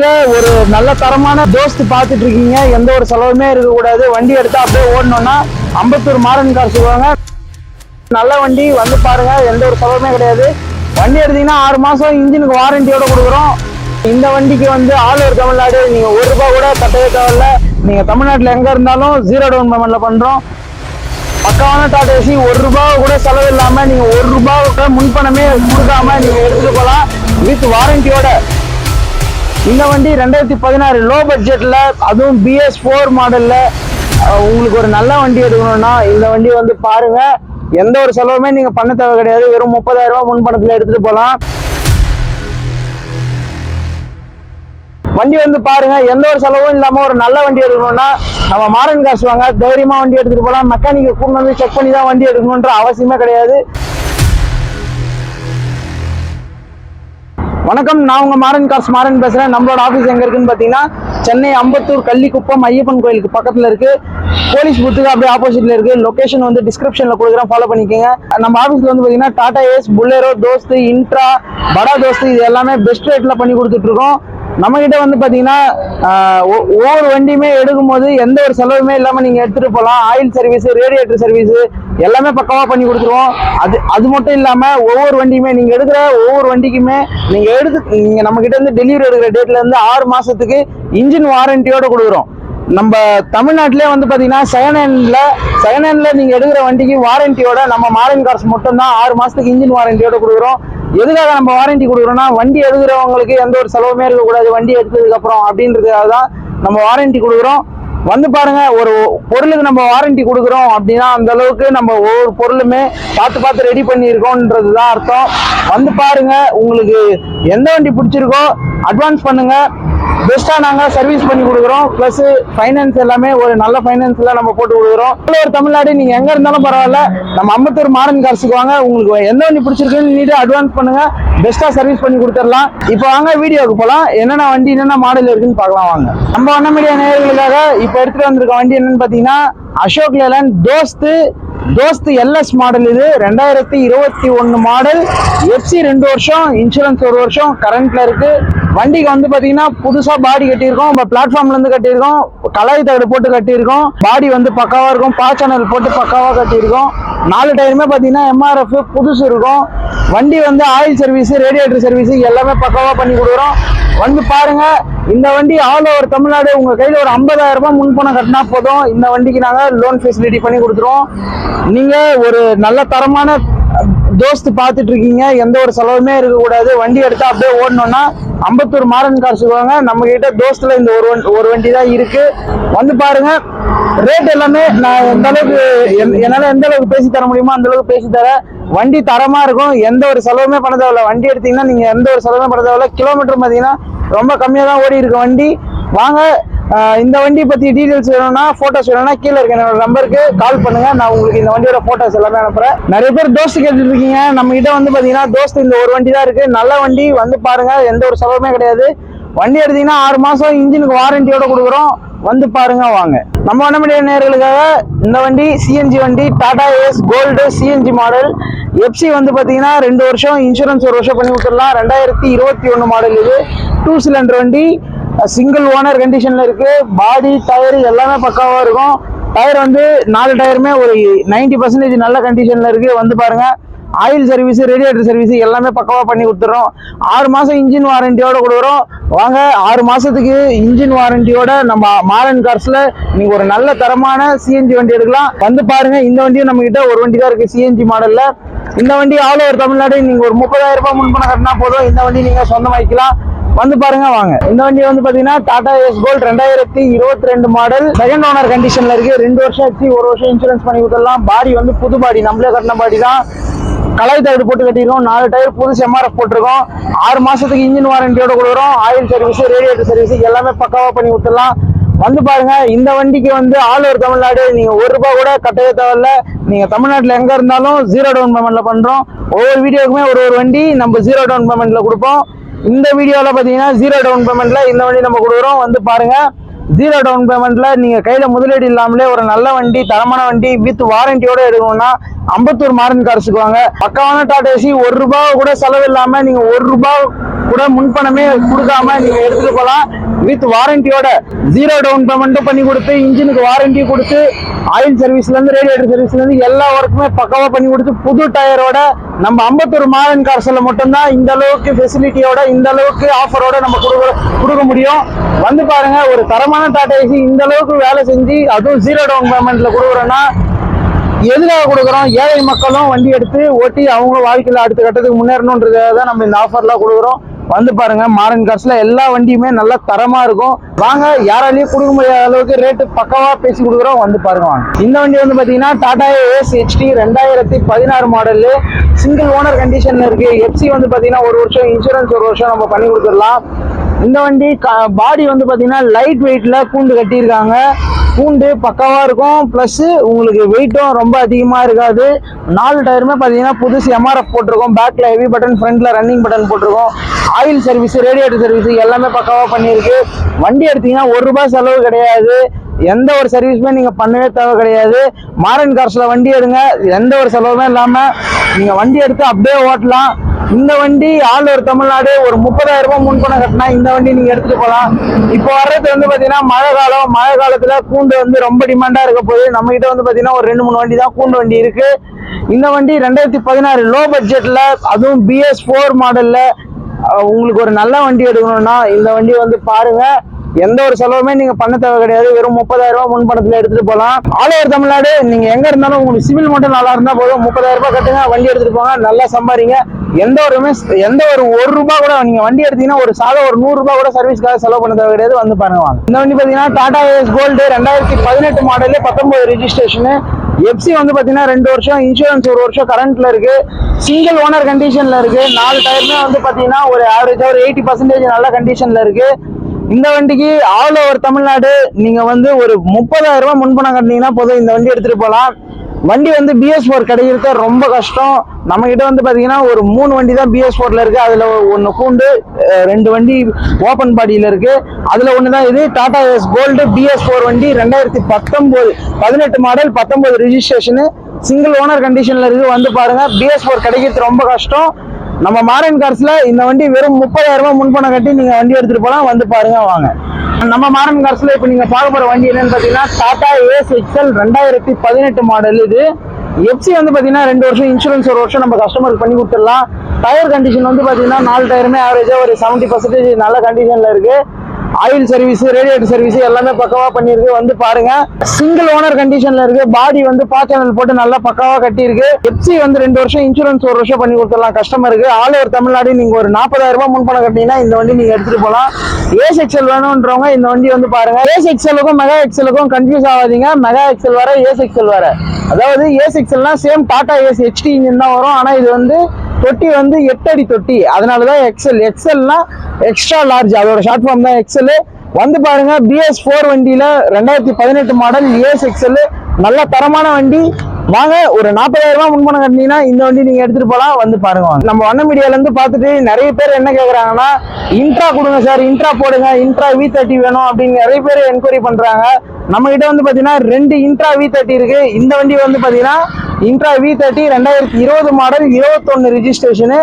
நீங்க ஒரு நல்ல தரமான தோஸ்து பார்த்துட்டு இருக்கீங்க. எந்த ஒரு செலவுமே இருக்கக்கூடாது. வண்டி எடுத்தா அப்படியே ஓடணும்னா அம்பத்தூர் மாறன் கார் சொல்லுவாங்க. நல்ல வண்டி வந்து பாருங்க எந்த ஒரு செலவுமே கிடையாது. வண்டி எடுத்தீங்கன்னா ஆறு மாசம் இன்ஜினுக்கு வாரண்டியோட கொடுக்குறோம். இந்த வண்டிக்கு வந்து ஆல் ஓவர் தமிழ்நாடு நீங்க ஒரு ரூபாய் கூட கட்டவே தேவையில்ல. நீங்க தமிழ்நாட்டுல எங்க இருந்தாலும் ஜீரோ டவுன் பேமெண்ட்ல பண்றோம். பக்காவான டாடா ஏசி ஒரு ரூபாய் கூட செலவு இல்லாம நீங்க ஒரு ரூபாய் கூட முன்பணமே கொடுக்காம நீங்க எடுத்துட்டு போகலாம். வித் வாரண்டியோட. இந்த வண்டி ரெண்டாயிரத்தி பதினாறு லோ பட்ஜெட்ல அதுவும் பிஎஸ் ஃபோர் மாடல்ல உங்களுக்கு ஒரு நல்ல வண்டி எடுக்கணும்னா இந்த வண்டி வந்து பாருங்க. எந்த ஒரு செலவுமே நீங்க பண்ண தேவை கிடையாது. வெறும் முப்பதாயிரம் ரூபாய் முன்பணத்துல எடுத்துட்டு போகலாம். வண்டி வந்து பாருங்க எந்த ஒரு செலவும் இல்லாம ஒரு நல்ல வண்டி எடுக்கணும்னா நம்ம மாறன் காசு வாங்க தைரியமா வண்டி எடுத்துட்டு போகலாம். மெக்கானிக்கை கூட்டு வந்து செக் பண்ணி தான் வண்டி எடுக்கணுன்ற அவசியமே கிடையாது. வணக்கம். நான் உங்க மாறன் கார்ஸ் மாறன் பேசுறேன். நம்மளோட ஆபீஸ் எங்க இருக்குன்னு பாத்தீங்கன்னா சென்னை அம்பத்தூர் கள்ளிக்குப்பம் ஐயப்பன் கோயிலுக்கு பக்கத்துல இருக்கு. போலீஸ் புத்துக்கு அப்படியே ஆப்போசிட்ல இருக்கு. லொகேஷன் வந்து டிஸ்கிரிப்ஷன்ல கொடுக்குறேன். ஃபாலோ பண்ணிக்கோங்க. நம்ம ஆபீஸ்ல வந்து பாத்தீங்கன்னா Tata Ace Bolero Dost Intra Bada Dost இது எல்லாமே பெஸ்ட் ரேட்ல பண்ணி கொடுத்துட்டு இருக்கோம். நம்ம கிட்ட வந்து பார்த்தீங்கன்னா ஒ- ஒவ்வொரு வண்டியுமே எடுக்கும்போது எந்த ஒரு செலவுமே இல்லாமல் நீங்கள் எடுத்துகிட்டு போகலாம் ஆயில் சர்வீஸ் ரேடியேட்டர் சர்வீஸ் எல்லாமே பக்கமாக பண்ணி கொடுத்துருவோம். அது அது மட்டும் இல்லாமல் ஒவ்வொரு வண்டியுமே நீங்கள் எடுக்கிற ஒவ்வொரு வண்டிக்குமே நீங்கள் எடுத்து நீங்கள் நம்மக்கிட்ட இருந்து டெலிவரி எடுக்கிற டேட்லேருந்து ஆறு மாதத்துக்கு இன்ஜின் வாரண்டியோடு கொடுக்குறோம். நம்ம தமிழ்நாட்டிலே வந்து பார்த்தீங்கன்னா செகண்ட் ஹேண்டில் செகண்ட் ஹேண்டில் நீங்கள் எடுக்கிற வண்டிக்கு வாரண்டியோட நம்ம மாரன் கார்ஸ் மட்டும்தான் ஆறு மாதத்துக்கு இன்ஜின் வாரண்டியோட கொடுக்குறோம். எதுக்காக நம்ம வாரண்டி கொடுக்குறோம்னா வண்டி எடுக்கிறவங்களுக்கு எந்த ஒரு செலவுமே இருக்கக்கூடாது. வண்டி எடுத்ததுக்கப்புறம் அப்படின்றதுக்காக தான் நம்ம வாரண்டி கொடுக்குறோம். வந்து பாருங்க ஒரு பொருளுக்கு நம்ம வாரண்டி கொடுக்குறோம் அப்படின்னா அந்த அளவுக்கு நம்ம ஒவ்வொரு பொருளுமே பார்த்து பார்த்து ரெடி பண்ணியிருக்கோன்றது தான் அர்த்தம். வந்து பாருங்க உங்களுக்கு எந்த வண்டி பிடிச்சிருக்கோ அட்வான்ஸ் பண்ணுங்க. பெஸ்ட்டாக நாங்கள் சர்வீஸ் பண்ணி கொடுக்குறோம். ப்ளஸ் ஃபைனான்ஸ் எல்லாமே ஒரு நல்ல ஃபைனான்ஸில் நம்ம போட்டு கொடுக்குறோம். ஒரு தமிழ்நாடு நீங்கள் எங்கே இருந்தாலும் பரவாயில்ல. நம்ம அம்பத்தூர் மாடன் கார்ஸுக்கு வாங்க. உங்களுக்கு எந்த வண்டி பிடிச்சிருக்குன்னு நீட்டு அட்வான்ஸ் பண்ணுங்கள் பெஸ்ட்டாக சர்வீஸ் பண்ணி கொடுத்துடலாம். இப்போ வாங்க வீடியோவுக்கு போகலாம் என்னென்ன வண்டி என்னென்ன மாடல் இருக்குன்னு பார்க்கலாம் வாங்க. நம்ம வண்ண மீடியா நேர்களுக்காக இப்போ எடுத்துகிட்டு வந்திருக்க வண்டி என்னென்னு பார்த்தீங்கன்னா Ashok Leyland Dost Dost LS model இது. ரெண்டாயிரத்தி இருபத்தி ஒன்று மாடல். எஃப்சி ரெண்டு வருஷம் இன்சூரன்ஸ் ஒரு வருஷம் கரண்ட்டில் இருக்குது வண்டிக்கு வந்து பார்த்தீங்கன்னா புதுசாக பாடி கட்டியிருக்கோம். இப்போ பிளாட்ஃபார்ம்லேருந்து கட்டியிருக்கோம். கலாய் தகடு போட்டு கட்டியிருக்கோம். பாடி வந்து பக்காவாக இருக்கும். பா சேனல் போட்டு பக்காவாக கட்டியிருக்கோம். நாலு டயருமே பார்த்தீங்கன்னா எம்ஆர்எஃப் புதுசு இருக்கும். வண்டி வந்து ஆயில் சர்வீஸ் ரேடியேட்டர் சர்வீஸ் எல்லாமே பக்கவாக பண்ணி கொடுக்குறோம். வந்து பாருங்க இந்த வண்டி ஆல் ஓவர் தமிழ்நாடு உங்கள் கையில் ஒரு 50000 ரூபாய் முன்பணம் கட்டினா போதும். இந்த வண்டிக்கு நாங்கள் லோன் ஃபெசிலிட்டி பண்ணி கொடுத்துருவோம். நீங்கள் ஒரு நல்ல தரமான தோஸ்து பார்த்துட்டு இருக்கீங்க. எந்த ஒரு செலவுமே இருக்கக்கூடாது. வண்டி எடுத்தால் அப்படியே ஓடணும்னா அம்பத்தூர் மாறன் கார் சொல்லுவாங்க நம்ம கிட்ட தோஸ்தில் இந்த ஒரு வண்டி- ஒரு வண்டி தான் இருக்கு. வந்து பாருங்க. ரேட் எல்லாமே நான் எந்த அளவுக்கு என்- எந்த அளவுக்கு பேசி தர முடியுமோ அந்த அளவுக்கு பேசி தரேன். வண்டி தரமா இருக்கும். எந்த ஒரு செலவுமே பண்ண தேவையில்ல. வண்டி எடுத்தீங்கன்னா நீங்க எந்த ஒரு செலவுமே பண்ண தேவையில்ல. கிலோமீட்டர் பார்த்தீங்கன்னா ரொம்ப கம்மியாக தான் ஓடி இருக்க வண்டி. வாங்க இந்த வண்டி பற்றி டீட்டெயில்ஸ் வேணும்னா ஃபோட்டோஸ் வேணும்னா கீழே இருக்க என்னோட நம்பருக்கு கால் பண்ணுங்க. நான் உங்களுக்கு இந்த வண்டியோட ஃபோட்டோஸ் எல்லாமே அனுப்புறேன். நிறைய பேர் தோஸ்து கேட்டுட்டு இருக்கீங்க நம்ம கிட்ட வந்து பார்த்தீங்கன்னா தோஸ்து இந்த ஒரு வண்டி தான் இருக்கு. நல்ல வண்டி வந்து பாருங்க எந்த ஒரு செலவுமே கிடையாது. வண்டி எடுத்தீங்கன்னா ஆறு மாசம் இன்ஜினுக்கு வாரண்டியோட கொடுக்குறோம். வந்து பாருங்க வாங்க. நம்ம வண்ணமடிய நேர்களுக்காக இந்த வண்டி சிஎன்ஜி வண்டி Tata Ace gold CNG model FC வந்து பார்த்தீங்கன்னா ரெண்டு வருஷம் இன்சூரன்ஸ் ஒரு வருஷம் பண்ணி கொடுத்துடலாம். ரெண்டாயிரத்தி இருபத்தி ஒன்று மாடல் இது. டூ சிலிண்டர் வண்டி. சிங்கிள் ஓனர் கண்டிஷனில் இருக்கு. பாடி டயர் எல்லாமே பக்காவாக இருக்கும். டயர் வந்து நாலு டயருமே ஒரு 90% பர்சன்டேஜ் நல்ல கண்டிஷனில் இருக்கு. வந்து பாருங்க. ஆயில் சர்வீஸ் ரேடியேட்டர் சர்வீஸ் எல்லாமே பக்கவாக பண்ணி கொடுத்துறோம் ஆறு மாதம் இன்ஜின் வாரண்டியோட கொடுக்குறோம். வாங்க ஆறு மாதத்துக்கு இன்ஜின் வாரண்டியோட நம்ம மாரன் கார்ஸில் நீங்கள் ஒரு நல்ல தரமான சிஎன்ஜி வண்டி எடுக்கலாம். வந்து பாருங்க இந்த வண்டியும் நம்ம கிட்ட ஒரு வண்டி தான் இருக்கு சிஎன்ஜி மாடலில் இந்த வண்டி ஆல் ஓவர் தமிழ்நாடு நீங்கள் ஒரு முப்பதாயிரம் ரூபாய் முன்பணம் கட்டினா போதும். இந்த வண்டி நீங்க சொந்தமாக்கிக்கலாம். வந்து பாருங்க வாங்க. இந்த வண்டி வந்து பாத்தீங்கன்னா டாடா எஸ் கோல்ட் ரெண்டாயிரத்தி இருபத்தி ரெண்டு மாடல் செகண்ட் ஓனர் கண்டிஷன்ல இருக்கு. ரெண்டு வருஷம் ஆச்சு ஒரு வருஷம் இன்சூரன்ஸ் பண்ணி கொடுத்துடலாம் பாடி வந்து புது பாடி நம்மளே கட்டின பாடி தான். கலாய் தகடு போட்டு கட்டியிருக்கோம். நாலு டயர் புதுசு எம்ஆர்எஃப் போட்டிருக்கோம். ஆறு மாசத்துக்கு இன்ஜின் வாரண்டியோட கொடுக்குறோம் ஆயில் சர்வீஸ் ரேடியேட்டர் சர்வீஸ் எல்லாமே பக்காவா பண்ணி கொடுத்துடலாம். வந்து பாருங்க இந்த வண்டிக்கு வந்து ஆல் ஓவர் தமிழ்நாடு நீங்க ஒரு ரூபாய் கூட கட்டவே தேவையில்ல. நீங்க தமிழ்நாட்டில் எங்க இருந்தாலும் ஜீரோ டவுன் பேமெண்ட்ல பண்றோம். ஒவ்வொரு வீடியோக்குமே ஒரு ஒரு வண்டி நம்ம ஜீரோ டவுன் பேமெண்ட்ல கொடுப்போம். இந்த வீடியோவில் பார்த்தீங்கன்னா ஜீரோ டவுன் பேமெண்ட்ல இந்த வண்டி நம்ம கொடுக்குறோம். வந்து பாருங்க. ஜீரோ டவுன் பேமெண்ட்ல நீங்க கையில் முதலீடு இல்லாமலே ஒரு நல்ல வண்டி தரமான வண்டி வித் வாரண்டியோட எடுக்கணும்னா அம்பத்தூர் மாறன் கார்ஸுக்கு வாங்க பக்காவான டாடா ஏசி ஒரு ரூபாய் கூட செலவு இல்லாம நீங்க ஒரு ரூபாய் கூட முன்பணமே கொடுக்காம நீங்க எடுத்துட்டு போலாம். வித் வாரண்டியோட ஜீரோ டவுன் பேமெண்ட்டும் பண்ணி கொடுத்து இன்ஜினுக்கு வாரண்டி கொடுத்து ஆயில் சர்வீஸ்ல இருந்து ரேடியேட்டர் சர்வீஸ்ல இருந்து எல்லா ஒர்க்குமே பக்காவாக பண்ணி கொடுத்து புது டயரோட நம்ம ஐம்பத்தொரு மாதன் கார்ஸ்ல மட்டும்தான் இந்த அளவுக்கு ஃபெசிலிட்டியோட இந்த அளவுக்கு ஆஃபரோட நம்ம கொடுக்க கொடுக்க முடியும். வந்து பாருங்க ஒரு தரமான டாடா ஏசி இந்த அளவுக்கு வேலை செஞ்சு அதுவும் ஜீரோ டவுன் பேமெண்ட்ல கொடுக்குறோன்னா எதுக்காக கொடுக்குறோம்? ஏழை மக்களும் வண்டி எடுத்து ஓட்டி அவங்க வாழ்க்கையில் அடுத்த கட்டத்துக்கு முன்னேறணுன்றதாக தான் நம்ம இந்த ஆஃபர்லாம் கொடுக்குறோம். வந்து பாருங்க மாரன் கார்ஸில் எல்லா வண்டியுமே நல்லா தரமா இருக்கும். வாங்க யாராலையும் கொடுக்க முடியாத அளவுக்கு ரேட்டு பக்கவா பேசி கொடுக்குறோம். வந்து பாருங்க வாங்க. இந்த வண்டி வந்து பாத்தீங்கன்னா டாடா ஏஎஸ் ஹெச்டி ரெண்டாயிரத்தி பதினாறு மாடலு சிங்கிள் ஓனர் கண்டிஷன்ல இருக்கு. எஃப்சி வந்து பாத்தீங்கன்னா ஒரு வருஷம் இன்சூரன்ஸ் ஒரு வருஷம் நம்ம பண்ணி கொடுத்துடலாம். இந்த வண்டி பாடி வந்து பாத்தீங்கன்னா லைட் வெயிட்ல கூண்டு கட்டியிருக்காங்க. பூண்டு பக்காவாக இருக்கும். ப்ளஸ்ஸு உங்களுக்கு வெயிட்டும் ரொம்ப அதிகமாக இருக்காது. நாலு டயருமே பார்த்தீங்கன்னா புதுசு எம்ஆர்எஃப் போட்டிருக்கோம். பேக்கில் ஹெவி பட்டன் ஃப்ரண்ட்டில் ரன்னிங் பட்டன் போட்டிருக்கோம். ஆயில் சர்வீஸ் ரேடியேட்டர் சர்வீஸ் எல்லாமே பக்காவாக பண்ணியிருக்கு. வண்டி எடுத்தீங்கன்னா ஒரு ரூபாய் செலவு கிடையாது. எந்த ஒரு சர்வீஸுமே நீங்கள் பண்ணவே தேவை கிடையாது. மாரன் கார்ஸில் வண்டி எடுங்க. எந்த ஒரு செலவுமே இல்லாமல் நீங்க வண்டி எடுத்து அப்படியே ஓட்டலாம். இந்த வண்டி ஆல் ஒரு தமிழ்நாடு ஒரு முப்பதாயிரம் ரூபாய் முன்பணம் கட்டினா இந்த வண்டி நீங்க எடுத்துட்டு போகலாம். இப்போ வர்றது வந்து பாத்தீங்கன்னா மழை காலம் மழை காலத்துல கூண்டு வந்து ரொம்ப டிமாண்டா இருக்க போகுது. நம்ம கிட்ட வந்து பாத்தீங்கன்னா ஒரு ரெண்டு மூணு வண்டி தான் கூண்டு வண்டி இருக்கு. இந்த வண்டி ரெண்டாயிரத்தி பதினாறு லோ பட்ஜெட்ல அதுவும் பிஎஸ் ஃபோர் மாடல்ல உங்களுக்கு ஒரு நல்ல வண்டி எடுக்கணும்னா இந்த வண்டி வந்து பாருங்க. எந்த ஒரு செலவுமே நீங்க பண்ண தேவை கிடையாது. வெறும் முப்பதாயிரம் ரூபாய் முன்பணத்துல எடுத்துட்டு போகலாம் ஆல் ஓவர் தமிழ்நாடு நீங்க எங்க இருந்தாலும் உங்களுக்கு சிவில் மட்டும் நல்லா இருந்தா போதும். முப்பதாயிரம் ரூபாய் கட்டுங்க வண்டி எடுத்துட்டு போங்க நல்லா சம்பாதிங்க. எந்த ஒரு எந்த ஒரு ஒரு ரூபாய் கூட நீங்க வண்டி எடுத்தீங்கன்னா ஒரு சாதம் ஒரு நூறு ரூபாய் கூட சர்வீஸ்க்காக செலவு பண்ண தேவை கிடையாது. வந்து பாருங்க வாங்க. இந்த வண்டி பாத்தீங்கன்னா டாடா ஏஸ் கோல்டு ரெண்டாயிரத்தி பதினெட்டு மாடலு பத்தொன்பது ரெஜிஸ்ட்ரேஷனு எஃப்சி வந்து பாத்தீங்கன்னா ரெண்டு வருஷம் இன்சூரன்ஸ் ஒரு வருஷம் கரண்ட்ல இருக்கு. சிங்கிள் ஓனர் கண்டிஷன்ல இருக்கு. நாலு டயருமே வந்து பாத்தீங்கன்னா ஒரு ஆவரேஜா ஒரு எயிட்டி பர்சன்டேஜ் நல்ல கண்டிஷன்ல இருக்கு. இந்த வண்டிக்கு ஆல் ஓவர் தமிழ்நாடு நீங்க வந்து ஒரு முப்பதாயிரம் ரூபாய் முன்பணம் கட்டினீங்கன்னா போதும் இந்த வண்டி எடுத்துட்டு போகலாம். வண்டி வந்து பிஎஸ் ஃபோர் கிடைக்கிறது ரொம்ப கஷ்டம். நம்ம கிட்ட வந்து பார்த்தீங்கன்னா ஒரு மூணு வண்டி தான் பிஎஸ் ஃபோரில் இருக்குது அதில் ஒன்று கூண்டு ரெண்டு வண்டி ஓப்பன் பாடியில் இருக்குது அதில் ஒன்று தான் இது Tata Ace gold BS four வண்டி ரெண்டாயிரத்தி பத்தொம்போது பதினெட்டு மாடல் பத்தொம்போது ரிஜிஸ்ட்ரேஷனு சிங்கிள் ஓனர் கண்டிஷனில் இருக்குது வந்து பாருங்கள் பிஎஸ் ஃபோர் கிடைக்கிறது ரொம்ப கஷ்டம். நம்ம மாரன் கார்ஸ்ல இந்த வண்டி வெறும் முப்பதாயிரம் ரூபாய் முன்பணம் கட்டி நீங்க வண்டி எடுத்துட்டு போலாம் வந்து பாருங்க வாங்க. நம்ம மாரன் கார்ஸ்ல இப்ப நீங்க பார்க்க போற வண்டி என்னன்னு பாத்தீங்கன்னா டாடா ஏஸ் எக்ஸல் ரெண்டாயிரத்தி பதினெட்டு மாடல் இது. எஃப்சி வந்து பாத்தீங்கன்னா ரெண்டு வருஷம் இன்சூரன்ஸ் ஒரு வருஷம் நம்ம கஸ்டமருக்கு பண்ணி கொடுத்துடலாம். டயர் கண்டிஷன் வந்து பாத்தீங்கன்னா நாலு டயருமே ஆவரேஜா ஒரு செவன்டி பர்சன்டேஜ் நல்ல கண்டிஷன்ல இருக்கு. ஆயில் சர்வீஸ் ரேடியேட்டர் சர்வீஸ் எல்லாமே பக்கவா பண்ணிருக்கு வந்து பாருங்க. சிங்கிள் ஓனர் கண்டிஷன்ல இருக்கு. பாடி வந்து பா சேனல் போட்டு நல்லா பக்காவா கட்டியிருக்கு. எப்சி வந்து ரெண்டு வருஷம் இன்சூரன்ஸ் ஒரு வருஷம் பண்ணி கொடுத்துடலாம். கஸ்டமருக்கு ஆல் ஓவர் தமிழ்நாடு நீங்க ஒரு நாற்பதாயிரம் ரூபாய் முன்பணம் கட்டினீங்கன்னா இந்த வண்டி நீங்க எடுத்துட்டு போகலாம் ஏஸ் எக்ஸல் வேணும்ன்றவங்க இந்த வண்டி வந்து பாருங்க. ஏஸ் எக்ஸலுக்கும் மெகா எக்ஸலுக்கும் கன்ஃபியூஸ் ஆகாதீங்க. மெகா எக்ஸல் வர ஏஸ் எக்ஸல் வர அதாவது Ace எக்ஸல்னா same Tata Ace HD engine தான் வரும். ஆனா இது வந்து தொட்டி வந்து எட்டு அடி தொட்டி. அதனால தான் எக்ஸல் எக்ஸல்னா எக்ஸ்ட்ரா லார்ஜ் அதோட ஷார்ட் ஃபார்ம் தான் எக்ஸல் வந்து பாருங்க பிஎஸ் ஃபோர் வண்டியில் ரெண்டாயிரத்தி பதினெட்டு மாடல் ஏஎஸ் எக்ஸல் நல்ல தரமான வண்டி. வாங்க ஒரு நாற்பதாயிரம் ரூபாய் முன்பணம் கட்டினீங்கன்னா இந்த வண்டி நீங்க எடுத்துட்டு போலாம். வந்து பாருங்க வாங்க. நம்ம வண்ண மீடியால இருந்து பார்த்துட்டு நிறைய பேர் என்ன கேக்குறாங்கன்னா இன்ட்ரா கொடுங்க சார் இன்ட்ரா போடுங்க. இன்ட்ரா வி தேர்ட்டி வேணும். அப்படின்னு நிறைய பேர் என்கொயரி பண்றாங்க. நம்ம கிட்ட வந்து பாத்தீங்கன்னா ரெண்டு இன்ட்ரா வி தேர்ட்டி இருக்கு. இந்த வண்டி வந்து பாத்தீங்கன்னா இன்ட்ரா வி தேர்ட்டி ரெண்டாயிரத்தி இருபது மாடல் இருபத்தொன்னு ரிஜிஸ்ட்ரேஷனு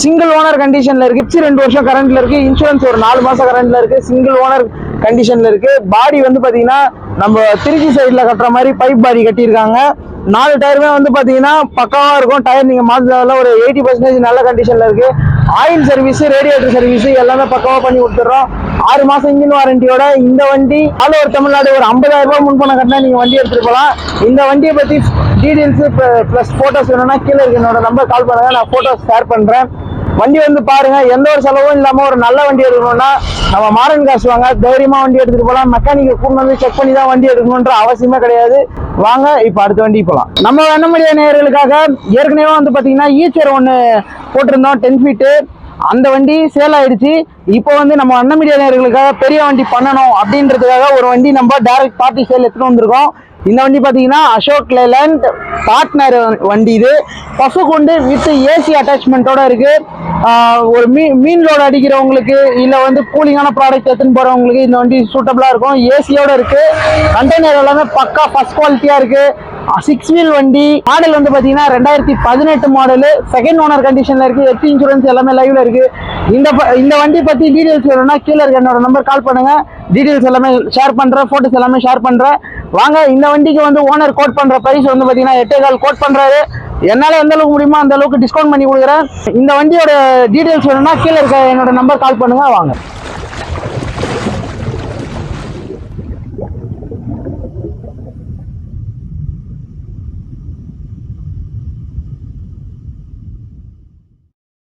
சிங்கிள் ஓனர் கண்டிஷனில் இருக்கு. பிப்சி ரெண்டு வருஷம் கரண்டில் இருக்குது இன்சூரன்ஸ் ஒரு நாலு மாதம் கரண்ட்டில் இருக்குது சிங்கிள் ஓனர் கண்டிஷனில் இருக்குது பாடி வந்து பார்த்தீங்கன்னா நம்ம திருச்சி சைடில் கட்டுற மாதிரி பைப் பாடி கட்டியிருக்காங்க. நாலு டயருமே வந்து பார்த்தீங்கன்னா பக்காவாக இருக்கும். டயர் நீங்கள் மாற்றினால ஒரு எயிட்டி பர்சன்டேஜ் நல்ல கண்டிஷனில் இருக்குது ஆயில் சர்வீஸு ரேடியேட்டர் சர்வீஸு எல்லாமே பக்காவாக பண்ணி கொடுத்துட்றோம். ஆறு மாதம் இன்ஜின் வாரண்டியோட இந்த வண்டி ஆல் ஓவர் தமிழ்நாடு ஒரு ஐம்பதாயிரம் ரூபாய் முன்பணம் கட்டினா நீங்கள் வண்டி எடுத்துகிட்டு போகலாம் இந்த வண்டியை பற்றி டீட்டெயில்ஸு ப்ளஸ் ஃபோட்டோஸ் வேணும்னா கீழே இருக்க என்னோட நம்பர் கால் பண்ணுங்கள் நான் ஃபோட்டோஸ் ஷேர் பண்ணுறேன் வண்டி வந்து பாருங்க எந்த ஒரு செலவும் இல்லாம ஒரு நல்ல வண்டி எடுக்கணும்னா நம்ம மாரன் காசு வாங்க தைரியமா வண்டி எடுத்துட்டு போலாம். மெக்கானிக்கை கூட்டு வந்து செக் பண்ணி தான் வண்டி எடுக்கணுன்ற அவசியமே கிடையாது. வாங்க இப்ப அடுத்த வண்டி போலாம். நம்ம வண்ணமடிய நேயர்களுக்காக ஏற்கனவே வந்து பாத்தீங்கன்னா ஈச்சர் ஒன்று போட்டிருந்தோம் டென் ஃபீட்டு அந்த வண்டி சேல் ஆயிடுச்சு. இப்போ வந்து நம்ம அண்ணன் மீடியா நேயர்களுக்காக பெரிய வண்டி பண்ணணும் அப்படின்றதுக்காக ஒரு வண்டி நம்ம டைரக்ட் பார்ட்டி சேல் எடுத்துட்டு வந்திருக்கோம். இந்த வண்டி பார்த்தீங்கன்னா அசோக் லேலண்ட் பார்ட்னர் வண்டி இது. பசுகுண்டு வித் ஏசி அட்டாச்மெண்ட்டோட இருக்கு. ஒரு மீன் மீன் லோடு அடிக்கிறவங்களுக்கு இல்லை வந்து கூலிங்கான ப்ராடக்ட் எடுத்துன்னு போகிறவங்களுக்கு இந்த வண்டி சூட்டபுளாக இருக்கும். ஏசியோட இருக்குது கண்டெய்னர் எல்லாமே பக்கா ஃபஸ்ட் குவாலிட்டியாக இருக்குது சிக்ஸ் வீல் வண்டி. மாடல் வந்து பாத்தீங்கன்னா ரெண்டாயிரத்தி பதினெட்டு மாடலு செகண்ட் ஓனர் கண்டிஷன்ல இருக்கு எஃப்டி இன்சூரன்ஸ் எல்லாமே லைவ்ல இருக்கு. இந்த ப- இந்த வண்டி பத்தி டீடைல்ஸ் வேணும்னா கீழே இருக்க என்னோட நம்பர் கால் பண்ணுங்க. டீடைல்ஸ் எல்லாமே ஷேர் பண்றேன் போட்டோஸ் எல்லாமே ஷேர் பண்றேன். வாங்க இந்த வண்டிக்கு வந்து ஓனர் கோட் பண்ற பிரைஸ் வந்து பாத்தீங்கன்னா எட்டே கால் கோட் பண்றாரு. என்னால எந்த அளவுக்கு முடியுமோ அந்த அளவுக்கு டிஸ்கவுண்ட் பண்ணி கொடுக்குறேன். இந்த வண்டியோட டீடைல்ஸ் வேணும்னா கீழே இருக்க என்னோட நம்பர் கால் பண்ணுங்க வாங்க.